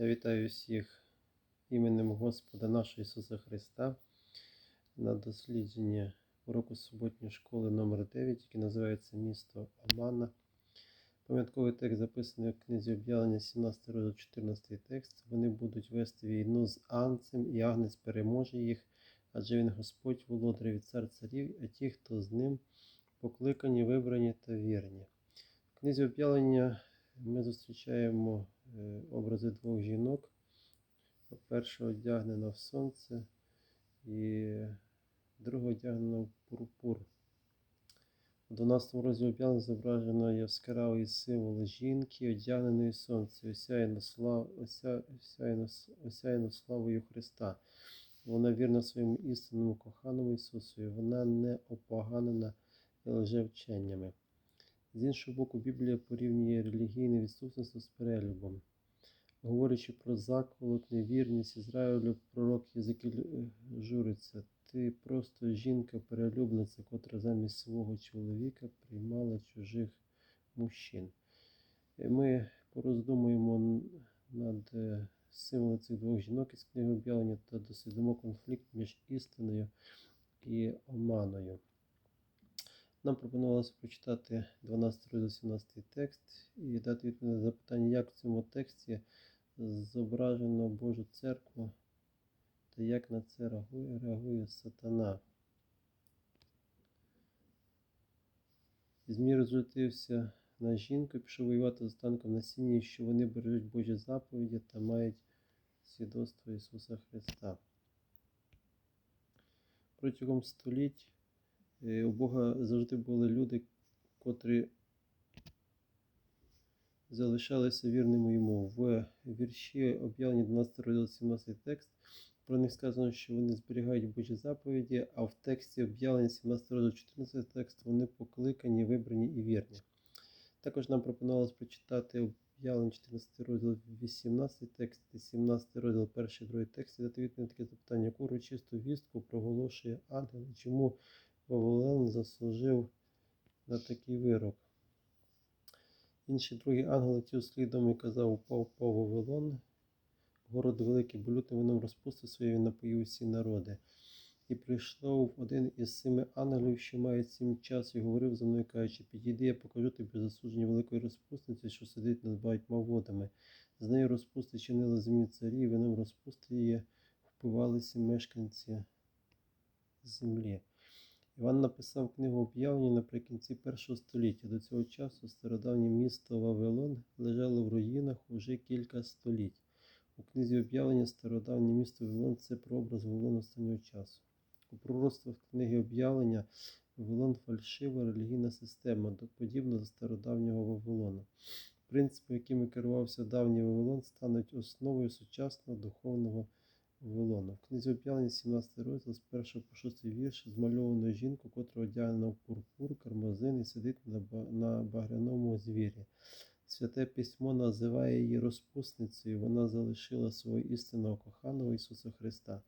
Я вітаю всіх іменем Господа нашого Ісуса Христа на дослідження уроку суботньої школи номер 9 який називається Місто Омана. Пам'ятковий текст записаний в книзі об'явлення 17 розділ 14 текст. Вони будуть вести війну з Анцем, і Агнець переможе їх, адже він Господь володар від цар царів, а ті, хто з ним покликані, вибрані та вірні. В книзі об'явлення ми зустрічаємо е, образи двох жінок. Перша одягнена в сонце і друга одягнена в пурпур. У 12 розділі об'явлення зображено яскравий символ жінки, одягненої сонце, осяяно, слав, ося, осяяно славою Христа. Вона вірна своєму істинному коханому Ісусу, і вона не опоганена лжевченнями. З іншого боку, Біблія порівнює релігійне відступництво з перелюбом. Говорячи про заколот, невірність Ізраїлю, пророк Єзикіль е, журиться. Ти просто жінка-перелюбниця, котра замість свого чоловіка приймала чужих мужчин. Е, Ми пороздумуємо над е, символом цих двох жінок із книги об'явлення та дослідимо конфлікт між істиною і оманою. Нам пропонувалося прочитати 12 розділ 17 текст і дати відповідь на запитання, як в цьому тексті зображено Божу церкву та як на це реагує, реагує сатана. Змій розлютився на жінку і пішов воювати з танком на сіні, що вони бережуть Божі заповіді та мають свідоцтво Ісуса Христа. Протягом століть у Бога завжди були люди, котрі залишалися вірними йому. В вірші об'явлення 12 розділ 17 текст. Про них сказано, що вони зберігають Божі заповіді, а в тексті об'явлення 17 розділ 14 текст вони покликані, вибрані і вірні. Також нам пропонувалось прочитати об'явлення 14 розділ 18 текст і 17 розділ 1 2 текст і дати відповідь на таке запитання, яку урочисту вістку проголошує ангел, чому Вавилон заслужив на такий вирок. Інший другий ангел летів слідом і казав, упав, упав Вавилон, город великий, бо лютим вином розпусти своєї напоїв усі народи. І прийшов один із семи ангелів, що має сім час, і говорив за мною, кажучи, підійди, я покажу тобі засудження великої розпусниці, що сидить над багатьма водами. З нею розпусти чинили земні царі, і вином розпусти її впивалися мешканці землі. Іван написав книгу об'явлення наприкінці першого століття. До цього часу стародавнє місто Вавилон лежало в руїнах уже кілька століть. У книзі об'явлення стародавнє місто Вавилон це прообраз Вавилону останнього часу. У пророцтвах книги об'явлення Вавилон фальшива релігійна система, подібна до стародавнього Вавилону. Принципи, якими керувався давній Вавилон, стануть основою сучасного духовного Вавилона. В книзі об'явлення 17 розділ з 1 по 6 вірш змальовано жінку, котра одягнена в пурпур, кармазин і сидить на багряному звірі. Святе письмо називає її розпусницею, вона залишила свого істинного коханого Ісуса Христа.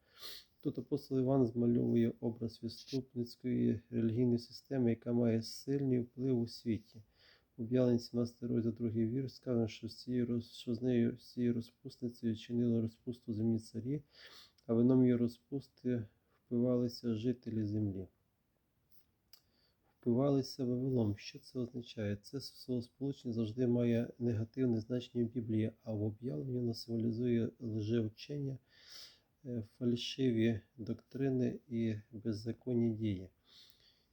Тут апостол Іван змальовує образ відступницької релігійної системи, яка має сильний вплив у світі. У Об'явленні 17 розділ 2 вірш сказано, що що з нею з цією розпусницею чинили розпусту земні царі, а вином її розпусти впивалися жителі землі. Впивалися Вавилом. Що це означає? Це словосполучення завжди має негативне значення в Біблії, а в об'явленні воно символізує лжевчення, е, фальшиві доктрини і беззаконні дії.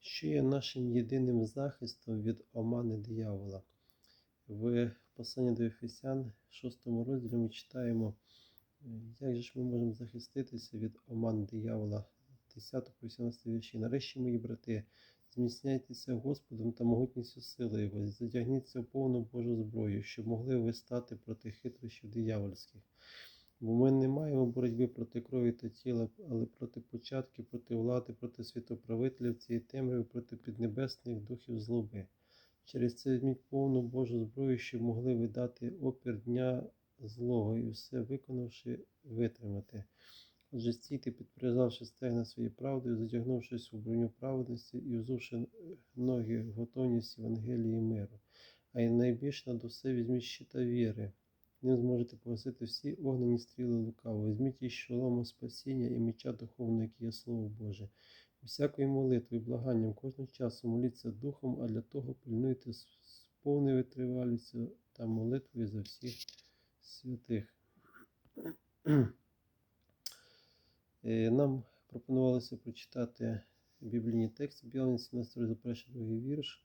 Що є нашим єдиним захистом від омани диявола? В посланні до Ефесян, 6 розділі, ми читаємо, як же ж ми можемо захиститися від оман диявола, 10 по 18 вірші. Нарешті, мої брати, зміцняйтеся Господом та могутністю сили Його, задягніться в повну Божу зброю, щоб могли ви стати проти хитрощів диявольських. Бо ми не маємо боротьби проти крові та тіла, але проти початків, проти влади, проти світоправителів цієї темряви, проти піднебесних духів злоби. Через це візьміть повну Божу зброю, щоб могли ви дати опір дня злого і все виконавши, витримати. Отже, стійте, підперезавши стегна своєю правдою, задягнувшись у броню праведності і взувши ноги в готовність Євангелії миру. А й найбільш над усе візьміть щита віри, Ним зможете погасити всі огнені стріли лукавого. Візьміть із шолому спасіння і меча духовного, який є Слово Боже. Всякою молитвою, благанням, кожного часу моліться духом, а для того пильнуйте з повною витривалістю та молитвою за всіх святих. Е, Нам пропонувалося прочитати біблійні тексти, об'явлення 17 розділ, перший другий вірш,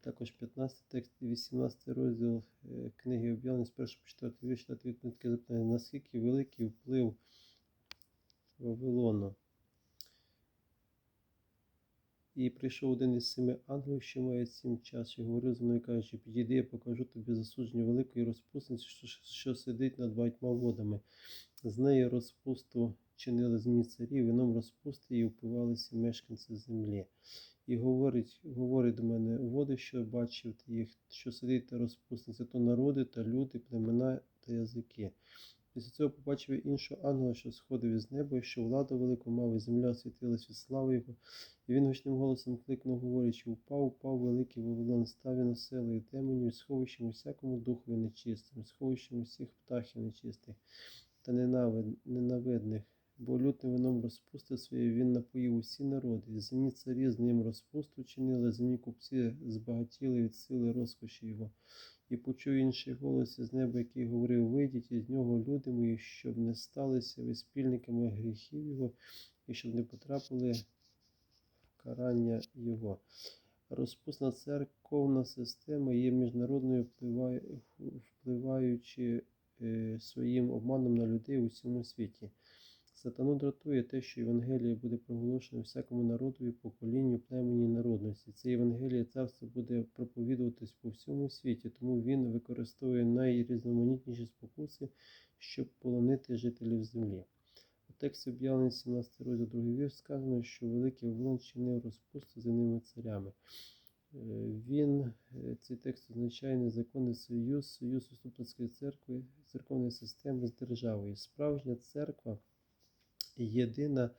також 15 текст і 18 розділ е, книги об'явлення з 1 по 4 вірш, читати відповідь таке запитання, наскільки великий вплив Вавилону. І прийшов один із семи ангелів, що має сім час, і говорив зі мною, кажучи, підійди, я покажу тобі засудження великої розпусниці, що, що сидить над багатьма водами. З неї розпусту чинили змі царі, вином розпусти і впивалися мешканці землі. І говорить, говорить до мене, води, що бачив ти їх, що сидить та розпусниця, то народи та люди, племена та язики. Після цього побачив іншого ангела, що сходив із неба, і що владу велику мав, і земля освітилась від слави його. І він гучним голосом кликнув, говорячи, упав, упав великий Вавилон, став він оселою теменю, і сховищем усякому духові нечистим, сховищем усіх птахів нечистих та ненавидних. Бо лютим вином розпусти своє він напоїв усі народи, земні царі з ним розпусту чинили, земні купці збагатіли від сили розкоші його. І почув інший голос із неба, який говорив: Вийдіть із нього, люди мої, щоб не сталися ви спільниками гріхів його, і щоб не потрапили в карання його. Розпусна церковна система є міжнародною, впливаючи е, своїм обманом на людей у всьому світі. Сатану дратує те, що Євангеліє буде проголошено всякому народові, поколінню, племені, народності. Це Євангеліє царство буде проповідуватись по всьому світі, тому він використовує найрізноманітніші спокуси, щоб полонити жителів землі. У тексті об'явлення 17 розділ 2 вірш сказано, що великий Вавилон чинив розпусту земними царями. Е, Він, е, цей текст означає незаконний союз, союз уступницької церкви, церковної системи з державою. Справжня церква єдина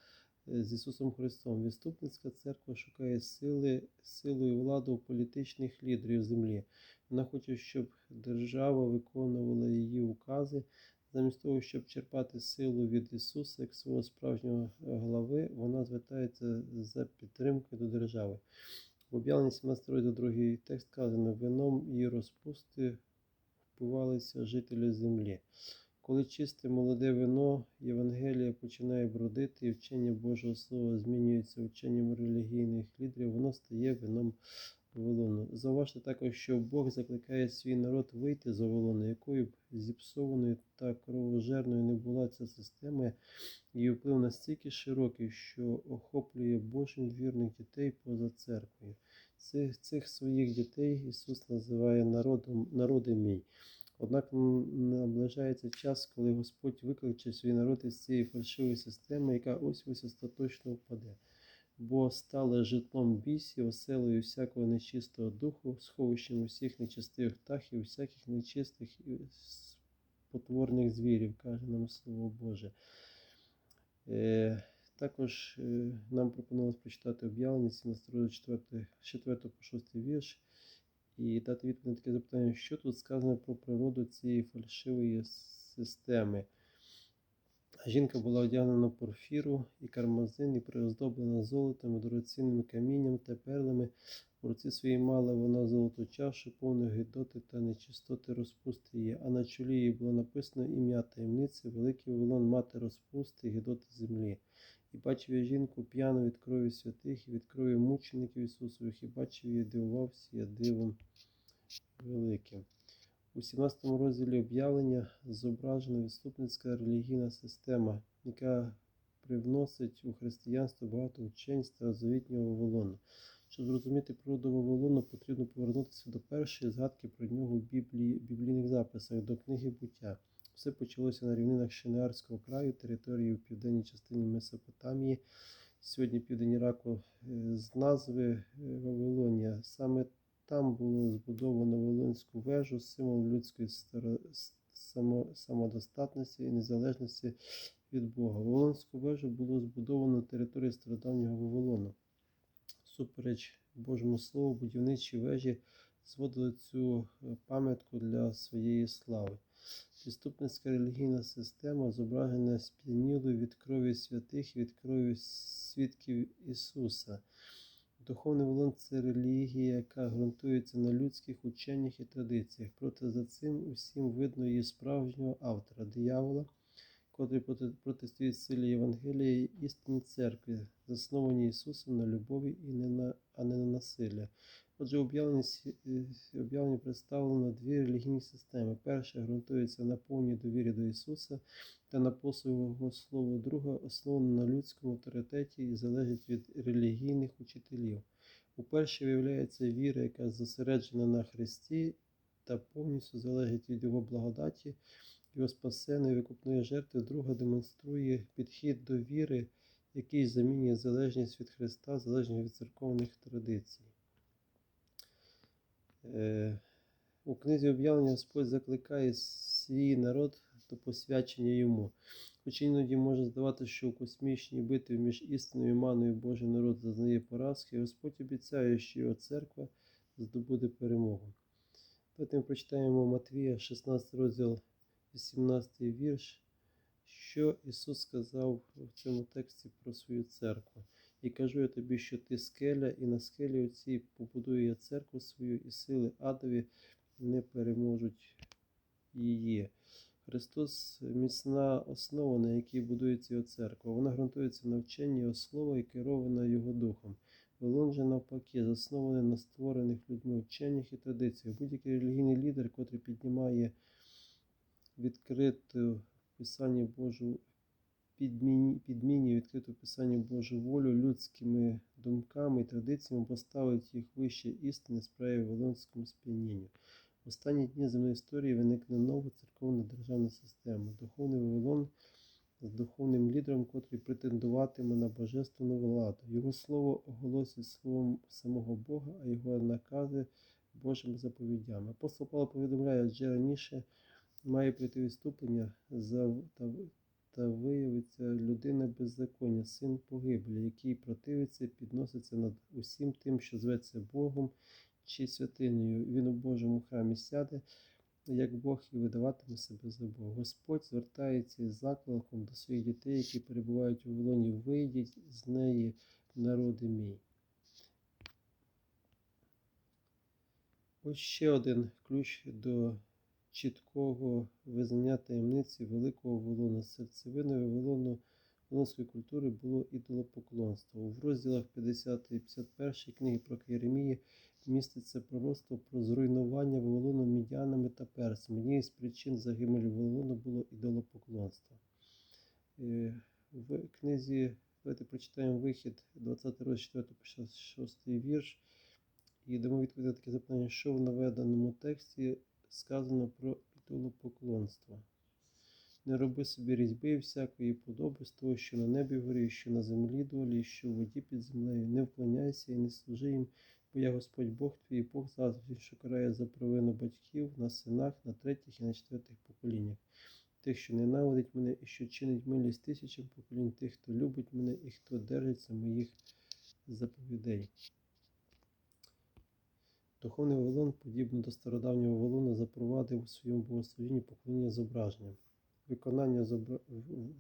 е, з Ісусом Христом. Відступницька церква шукає сили, силу і владу політичних лідерів землі. Вона хоче, щоб держава виконувала її укази. Замість того, щоб черпати силу від Ісуса як свого справжнього е, глави, вона звертається за підтримкою до держави. В об'явленні 17 розділ другий текст сказано, вином і розпусти впивалися жителі землі. Коли чисте молоде вино Євангелія починає бродити, і вчення Божого Слова змінюється вченням релігійних лідерів, воно стає вином Вавилону. Зауважте також, що Бог закликає свій народ вийти з Вавилону, якою б зіпсованою та кровожерною не була ця система, її вплив настільки широкий, що охоплює Божих вірних дітей поза церквою. Цих, цих своїх дітей Ісус називає народом, народи мій. Однак наближається час, коли Господь викличе свій народ із цієї фальшивої системи, яка ось ось остаточно впаде. Бо стала житлом бісів, оселою всякого нечистого духу, сховищем усіх нечистих птахів, всяких нечистих і потворних звірів, каже нам Слово Боже. Е, також е, нам пропонувалось прочитати об'явлення 17 4, 4 по 6 вірш і дати відповідь на таке запитання, що тут сказано про природу цієї фальшивої системи. Жінка була одягнена порфіру і кармазин, і приоздоблена золотом, дорогоцінним камінням та перлами. В руці своїй мала вона золоту чашу, повну гидоти та нечистоти розпусти її, а на чолі її було написано ім'я таємниці, великий Вавилон, мати розпусти гидоти землі. І бачив я жінку п'яну від крові святих і від крові мучеників Ісусових, і бачив її, дивувався я дивом великим. У 17 розділі об'явлення зображена відступницька релігійна система, яка привносить у християнство багато учень старозавітнього Вавилону. Щоб зрозуміти природу Вавилону, потрібно повернутися до першої згадки про нього в Біблії, біблійних записах, до книги буття. Все почалося на рівнинах Шинеарського краю, території в південній частині Месопотамії, сьогодні південь Іраку, е, з назви е, Вавилонія. Саме там було збудовано Вавилонську вежу, символ людської самодостатності і незалежності від Бога. Вавилонську вежу було збудовано на території стародавнього Вавилону. Супереч Божому Слову, будівничі вежі зводили цю е, пам'ятку для своєї слави. Відступницька релігійна система зображена сп'янілою від крові святих і від крові свідків Ісуса. Духовний волон це релігія, яка ґрунтується на людських ученнях і традиціях. Проте за цим усім видно її справжнього автора, диявола, котрий проти- протистоїть силі Євангелія і істинній церкві, заснованій Ісусом на любові, і не на, а не на насилля. Отже, е, представлено дві релігійні системи. Перша ґрунтується на повній довірі до Ісуса та на послугу Слову. Друга основана на людському авторитеті і залежить від релігійних учителів. У першій виявляється віра, яка зосереджена на Христі та повністю залежить від Його благодаті, Його спасеної викупної жертви. Друга демонструє підхід до віри, який замінює залежність від Христа, залежність від церковних традицій. Е, У книзі об'явлення Господь закликає свій народ до посвячення йому. Хоч іноді може здаватися, що у космічній битві між істиною і маною Божий народ зазнає поразки, Господь обіцяє, що його церква здобуде перемогу. Ми прочитаємо Матвія, 16 розділ, 18 вірш, що Ісус сказав в цьому тексті про свою церкву. І кажу я тобі, що ти скеля, і на скелі оцій побудую я церкву свою, і сили адові не переможуть її. Христос міцна основа, на якій будується його церква. Вона ґрунтується на вченні його слова і керована його духом. Вавилон же навпаки, заснований на створених людьми вченнях і традиціях. Будь-який релігійний лідер, котрий піднімає відкриту в Писанні Божу підмінює відкриту в Писанні Божу волю людськими думками і традиціями, поставить їх вище істини, сприяє Вавилонському сп'янінню. В останні дні земної історії виникне нова церковна державна система. Духовний Вавилон з духовним лідером, котрий претендуватиме на божественну владу. Його слово оголосить словом самого Бога, а його накази Божими заповідями. Апостол Павло повідомляє, адже раніше має прийти відступлення за та, та виявиться людина беззаконня, син погиблі, який противиться підноситься над усім тим, що зветься Богом чи святинею. Він у Божому храмі сяде, як Бог і видаватиме себе за Бога. Господь звертається із закликом до своїх дітей, які перебувають у Вавилоні, вийдіть з неї, народи мій. Ось ще один ключ до чіткого визнання таємниці Великого Вавилона. Серцевиною Вавилону Вавилонської культури було ідолопоклонство. В розділах 50 і 51 книги про Єремії міститься пророцтво про зруйнування Вавилону мідянами та персами. Однією з причин загибелі Вавилону було ідолопоклонство. Е, В книзі давайте прочитаємо вихід 20 розділ 4 6 вірш. І дамо відповідь таке запитання, що в наведеному тексті сказано про ідолопоклонство. Не роби собі різьби і всякої подоби з того, що на небі горі, що на землі долі, що в воді під землею. Не вклоняйся і не служи їм, бо я Господь Бог твій, Бог завжди, що карає за провину батьків на синах, на третіх і на четвертих поколіннях. Тих, що ненавидить мене і що чинить милість тисячам поколінь, тих, хто любить мене і хто держиться моїх заповідей. Духовний Вавилон, подібно до стародавнього Вавилону, запровадив у своєму богослужінні поклоніння зображенням. Виконання зобра...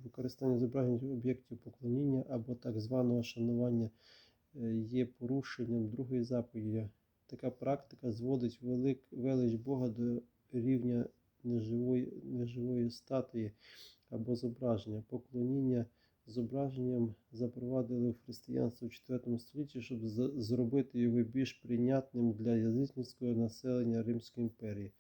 використання зображень об'єктів поклоніння або так званого шанування е, є порушенням другої заповіді. Така практика зводить велик... велич Бога до рівня неживої, неживої статуї або зображення. Поклоніння зображенням запровадили в християнство в IV столітті, щоб зробити його більш прийнятним для язичницького населення Римської імперії.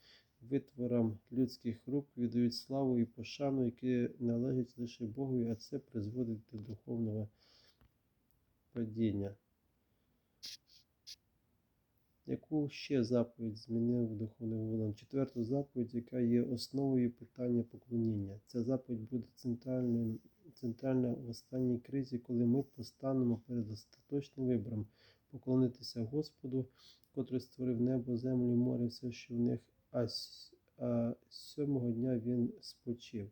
Витворам людських рук віддають славу і пошану, які належать лише Богові, а це призводить до духовного падіння. Яку ще заповідь змінив духовний Вавилон? Четверту заповідь, яка є основою питання поклоніння. Ця заповідь буде центральною, центральна в останній кризі, коли ми постанемо перед остаточним вибором поклонитися Господу, котрий створив небо, землю, море, все, що в них, а, а сьомого дня він спочив.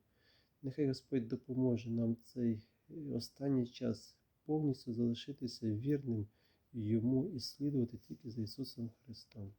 Нехай Господь допоможе нам цей е, останній час повністю залишитися вірним йому і слідувати тільки за Ісусом Христом.